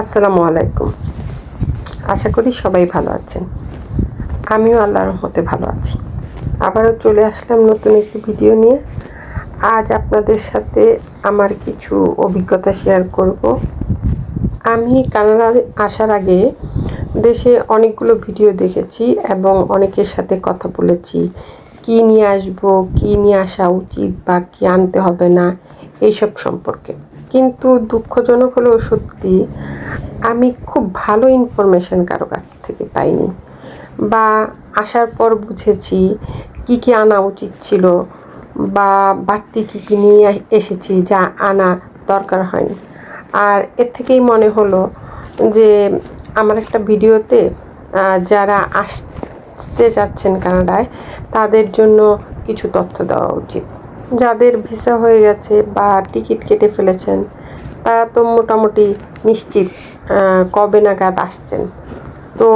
আসসালামু আলাইকুম। আশা করি সবাই ভালো আছেন। আমিও আল্লাহর রহমতে ভালো আছি। আবারও চলে আসলাম নতুন একটি ভিডিও নিয়ে। আজ আপনাদের সাথে আমার কিছু অভিজ্ঞতা শেয়ার করব। আমি কানাডা আসার আগে দেশে অনেকগুলো ভিডিও দেখেছি এবং অনেকের সাথে কথা বলেছি। কি নিয়ে আসব, কি নিয়ে আসা উচিত বা কি আনতে হবে না, এইসব সম্পর্কে। কিন্তু দুঃখজনক হলেও সত্যি আমি খুব ভালো ইনফরমেশন কারও কাছ থেকে পাইনি বা আসার পর বুঝেছি কি কি আনা উচিত ছিল বা বাড়তি কী কী নিয়ে এসেছি যা আনা দরকার হয়নি। আর এর থেকেই মনে হলো যে আমার একটা ভিডিওতে যারা আসতে যাচ্ছেন কানাডায়, তাদের জন্য কিছু তথ্য দেওয়া উচিত। যাদের ভিসা হয়ে গেছে বা টিকিট কেটে ফেলেছেন তারা তো মোটামুটি নিশ্চিত কবে নাগাদ আসছেন। তো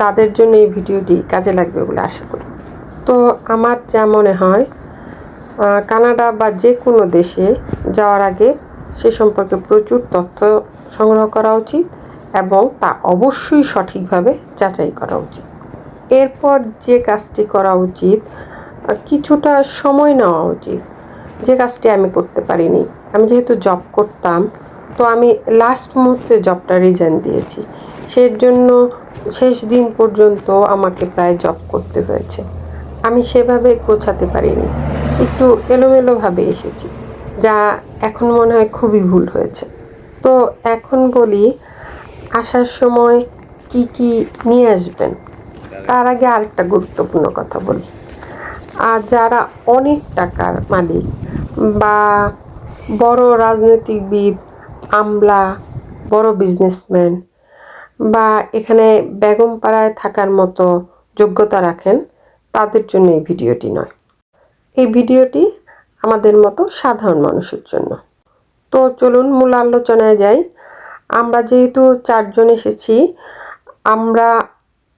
তাদের জন্য এই ভিডিওটি কাজে লাগবে বলে আশা করি। তো আমার যা মনে হয় কানাডা বা যে কোনো দেশে যাওয়ার আগে সে সম্পর্কে প্রচুর তথ্য সংগ্রহ করা উচিত এবং তা অবশ্যই সঠিকভাবে যাচাই করা উচিত। এরপর যে কাজটি করা উচিত কিছুটা সময় নেওয়া উচিত। যে কাজটি আমি করতে পারিনি আমি যেহেতু জব করতাম, তো আমি লাস্ট মুহূর্তে জবটা রিজাইন দিয়েছি। সের জন্য শেষ দিন পর্যন্ত আমাকে প্রায় জব করতে হয়েছে। আমি সেভাবে গোছাতে পারিনি। একটু এলোমেলোভাবে এসেছি, যা এখন মনে হয় খুবই ভুল হয়েছে। তো এখন বলি, আসার সময় কি কি নিয়ে আসবেন? তার আগে আরেকটা গুরুত্বপূর্ণ কথা বলি। আর যারা অনেক টাকার মালিক বা বড় রাজনৈতিকবিদ, আমলা, বড় বিজনেসম্যান বা এখানে বেগমপাড়ায় থাকার মতো যোগ্যতা রাখেন, তাদের জন্য এই ভিডিওটি নয়। এই ভিডিওটি আমাদের মতো সাধারণ মানুষের জন্য। তো চলুন মূল আলোচনায় যাই। আমরা যেহেতু চারজন এসেছি, আমরা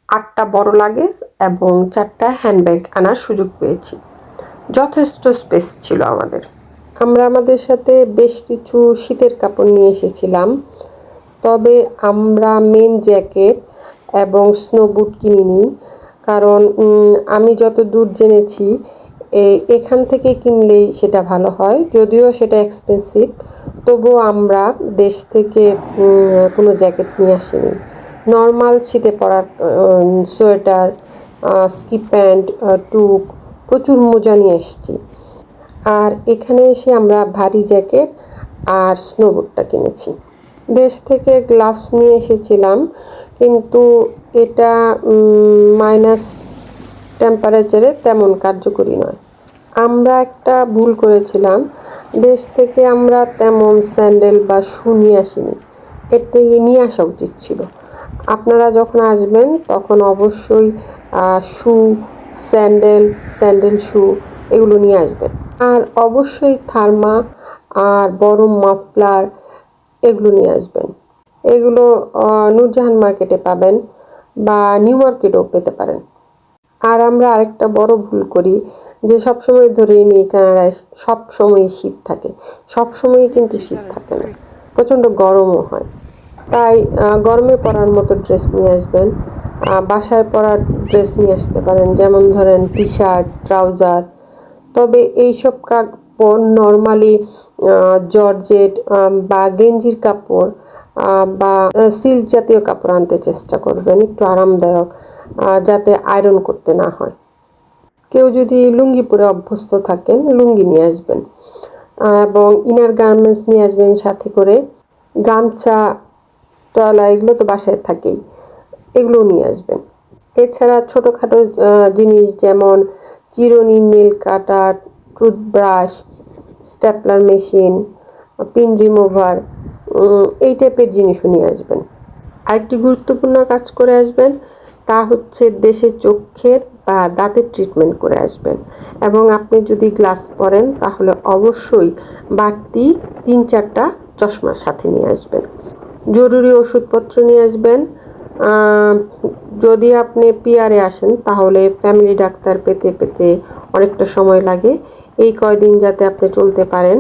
আটটা বড় লাগেজ এবং চারটা হ্যান্ডব্যাগ আনার সুযোগ পেয়েছি। যথেষ্ট স্পেস ছিল আমাদের। আমরা আমাদের সাথে বেশ কিছু শীতের কাপড় নিয়ে এসেছিলাম। তবে আমরা মেন জ্যাকেট এবং স্নো বুট কিনিনি। কারণ আমি যত দূর জেনেছি এখান থেকে কিনলেই সেটা ভালো হয়। যদিও সেটা এক্সপেন্সিভ তবুও আমরা দেশ থেকে কোনো জ্যাকেট নিয়ে আসিনি। নর্মাল শীতে পরার সোয়েটার স্কিপ প্যান্ট টুক প্রচুর মোজা নিয়ে এসেছি। আর এখানে এসে আমরা ভারী জ্যাকেট আর স্নোবোর্ডটা কিনেছি। দেশ থেকে গ্লাভস নিয়ে এসেছিলাম, কিন্তু এটা মাইনাস টেম্পারেচারে তেমন কার্যকরী নয়। আমরা একটা ভুল করেছিলাম। দেশ থেকে আমরা তেমন স্যান্ডেল বা শু নিয়ে আসিনি। এটা নিয়ে আসা উচিত ছিল। আপনারা যখন আসবেন, তখন অবশ্যই শু, স্যান্ডেল স্যান্ডেল শু, এগুলো নিয়ে আসবেন। আর অবশ্যই থার্মা আর বড় মাফলার এগুলো নিয়ে আসবেন। এগুলো নূরজাহান মার্কেটে পাবেন বা নিউ মার্কেটেও পেতে পারেন। আর আমরা আরেকটা বড় ভুল করি যে সব সময় ধরেই নিই কানাডায় সব সময় শীত থাকে। সব সময়ই কিন্তু শীত থাকে না। প্রচণ্ড গরমও হয়। তাই গরমে পরার মতো ড্রেস নিয়ে আসবেন। বাসায় পরার ড্রেস নিয়ে আসতে পারেন। যেমন ধরেন টি শার্ট ট্রাউজার তবে এইসব কাপড় নর্মালি জর্জেট বা গেঞ্জির কাপড় বা সিল্ক জাতীয় কাপড় আনতে চেষ্টা করবেন, একটু আরামদায়ক যাতে আয়রন করতে না হয়। কেউ যদি লুঙ্গি পরে অভ্যস্ত থাকেন, লুঙ্গি নিয়ে আসবেন এবং ইনার গার্মেন্টস নিয়ে আসবেন, সাথে করে গামছা টয়লা এগুলো তো বাসায় থাকেই, এগুলোও নিয়ে আসবেন। এছাড়া ছোটোখাটো জিনিস যেমন চিরুনি nail cutter, toothbrush, stapler machine, pin remover এই টাইপের জিনিসও নিয়ে আসবেন। আরেকটি গুরুত্বপূর্ণ কাজ করে আসবেন, তা হচ্ছে দেশে চোখের বা দাঁতের ট্রিটমেন্ট করে আসবেন। এবং আপনি যদি গ্লাস পরেন, তাহলে অবশ্যই বাড়তি তিন চারটা চশমার সাথে নিয়ে আসবেন। জরুরি ওষুধপত্র নিয়ে আসবেন যদি আপনি পিয়ারে আসেন, তাহলে ফ্যামিলি ডাক্তার পেতে পেতে অনেকটা সময় লাগে। এই কয়দিন যাতে আপনি চলতে পারেন,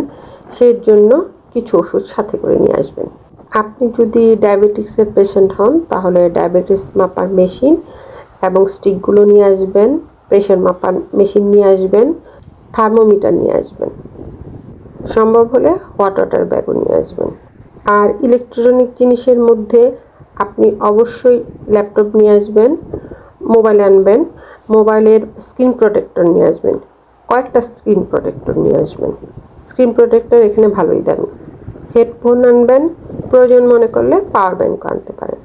সেই জন্য কিছু ওষুধ সাথে করে নিয়ে আসবেন। আপনি যদি ডায়াবেটিক্সের পেশেন্ট হন, তাহলে ডায়াবেটিস মাপার মেশিন এবং স্টিকগুলো নিয়ে আসবেন প্রেশার মাপার মেশিন নিয়ে আসবেন থার্মোমিটার নিয়ে আসবেন। সম্ভব হলে হট ওয়াটার ব্যাগও নিয়ে আসবেন। আর ইলেকট্রনিক জিনিসের মধ্যে আপনি অবশ্যই ল্যাপটপ নিয়ে আসবেন, মোবাইল আনবেন, মোবাইলের স্ক্রিন প্রোটেক্টর নিয়ে আসবেন, কয়েকটা স্ক্রিন প্রোটেক্টর নিয়ে আসবেন। স্ক্রিন প্রোটেক্টর এখানে ভালোই দামি। হেডফোন আনবেন, প্রয়োজন মনে করলে পাওয়ার ব্যাঙ্ক আনতে পারেন।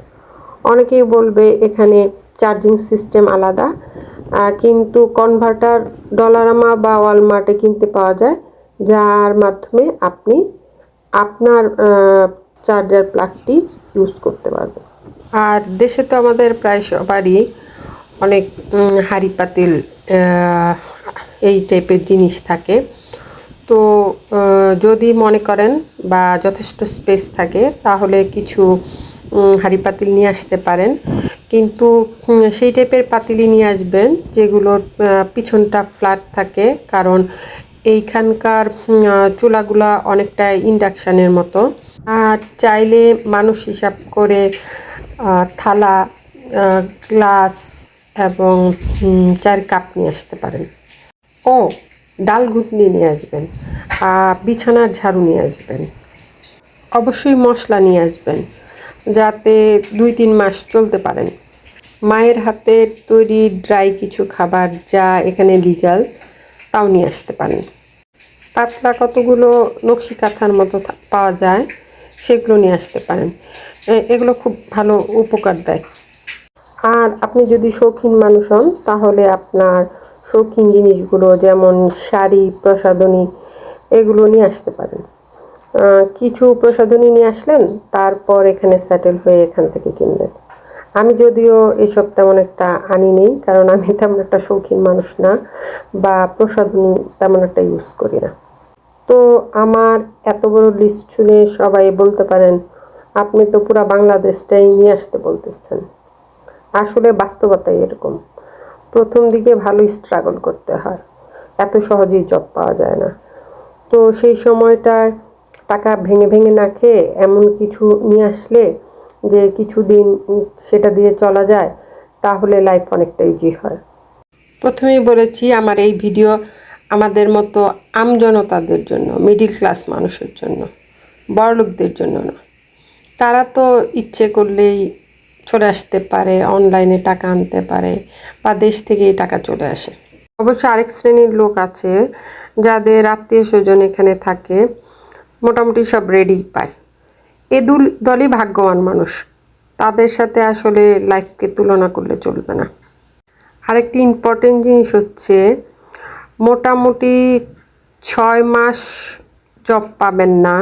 অনেকেই বলবে এখানে চার্জিং সিস্টেম আলাদা কিন্তু কনভার্টার ডলারামা বা ওয়ালমার্টে কিনতে পাওয়া যায়, যার মাধ্যমে আপনি আপনার চার্জার প্লাগটি ইউজ করতে পারবেন আর দেশে তো আমাদের প্রায় সবারই অনেক হাঁড়ি পাতিল এই টাইপের জিনিস থাকে। তো যদি মনে করেন বা যথেষ্ট স্পেস থাকে, তাহলে কিছু হাঁড়ি পাতিল নিয়ে আসতে পারেন। কিন্তু সেই টাইপের পাতিলই নিয়ে আসবেন যেগুলোর পিছনটা ফ্ল্যাট থাকে। কারণ এইখানকার চুলাগুলা অনেকটা ইন্ডাকশানের মতো। আর চাইলে মানুষ হিসাব করে থালা গ্লাস এবং চার কাপ নিয়ে আসতে পারেন। ও, ডাল ঘুটনি নিয়ে আসবেন বিছানার ঝাড়ু নিয়ে আসবেন, অবশ্যই মশলা নিয়ে আসবেন, যাতে দুই তিন মাস চলতে পারেন। মায়ের হাতের তৈরি ড্রাই কিছু খাবার যা এখানে লিগাল তাও নিয়ে আসতে পারেন। পাতলা কতগুলো নকশি কাঁথার মতো পাওয়া যায়। সেগুলো নিয়ে আসতে পারেন। এগুলো খুব ভালো উপকার দেয়। আর আপনি যদি শৌখিন মানুষ হন, তাহলে আপনার শৌখিন জিনিসগুলো যেমন শাড়ি, প্রসাধনী, এগুলো নিয়ে আসতে পারেন। কিছু প্রসাধনী নিয়ে আসলেন, তারপর এখানে সেটেল হয়ে এখান থেকে কিনবেন আমি যদিও এসব তেমন একটা আনি নেই, কারণ আমি তেমন একটা শৌখিন মানুষ না, বা প্রসাধনী তেমন একটা ইউজ করি না। তো আমার এত বড় লিস্ট শুনে সবাই বলতে পারেন, আপনি তো পুরো বাংলাদেশটাই নিয়ে আসতে বলতেছেন। আসলে বাস্তবতাই এরকম। প্রথম দিকে ভালো স্ট্রাগল করতে হয়। এত সহজেই জব পাওয়া যায় না। তো সেই সময়টায় টাকা ভেঙে ভেঙে না খেয়ে এমন কিছু নিয়ে আসলে যে কিছুদিন সেটা দিয়ে চলা যায়, তাহলে লাইফ অনেকটা ইজি হয়। প্রথমেই বলেছি, আমার এই ভিডিও আমাদের মতো আমজনতাদের জন্য মিডিল ক্লাস মানুষের জন্য, বড়লোকদের জন্য না। তারা তো ইচ্ছে করলেই চলে আসতে পারে অনলাইনে টাকা আনতে পারে বা দেশ থেকেই টাকা চলে আসে। অবশ্য আরেক শ্রেণির লোক আছে যাদের আত্মীয় স্বজন এখানে থাকে, মোটামুটি সব রেডি পায়। এ দুল, দলই ভাগ্যবান মানুষ। তাদের সাথে আসলে লাইফকে তুলনা করলে চলবে না। আরেকটি ইম্পর্টেন্ট জিনিস হচ্ছে মোটামুটি ছয় মাস জব পাবেন না।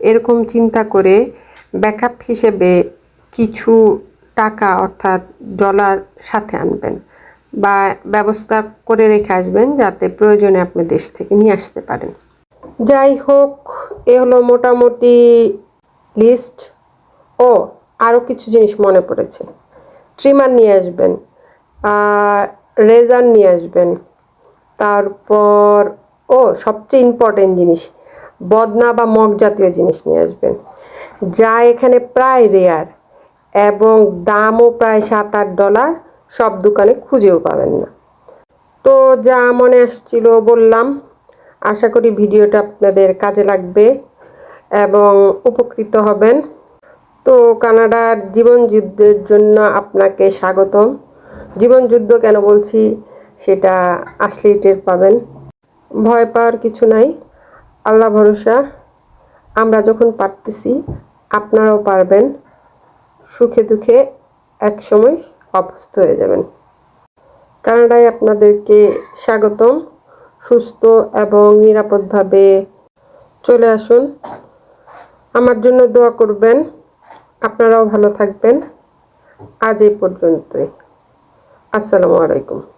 এরকম চিন্তা করে ব্যাকআপ হিসেবে কিছু টাকা অর্থাৎ ডলার সাথে আনবেন বা ব্যবস্থা করে রেখে আসবেন যাতে প্রয়োজনে আপনি দেশ থেকে নিয়ে আসতে পারেন। যাই হোক, এ হলো মোটামুটি লিস্ট ও আরও কিছু জিনিস মনে পড়েছে। ট্রিমার নিয়ে আসবেন, আর রেজার নিয়ে আসবেন। তারপর, ও, সবচেয়ে ইম্পর্টেন্ট জিনিস, বদনা বা মগ জাতীয় জিনিস নিয়ে আসবেন। যা এখানে প্রায় রেয়ার এবং দামও প্রায় সাত আট ডলার সব দোকানে খুঁজেও পাবেন না। তো যা মনে আসছিল বললাম। আশা করি ভিডিওটা আপনাদের কাজে লাগবে এবং উপকৃত হবেন। তো কানাডার জীবনযুদ্ধের জন্য আপনাকে স্বাগতম। জীবনযুদ্ধ কেন বলছি? সেটা আসলেই টের পাবেন। ভয় পাওয়ার কিছু নাই। আল্লাহ ভরসা। আমরা যখন পারতেছি, আপনারাও পারবেন। সুখে দুঃখে একসময় অভ্যস্ত হয়ে যাবেন। কানাডায় আপনাদেরকে স্বাগতম। সুস্থ এবং নিরাপদভাবে চলে আসুন। আমার জন্য দোয়া করবেন। আপনারাও ভালো থাকবেন। আজ এই পর্যন্তই। আসসালামু আলাইকুম।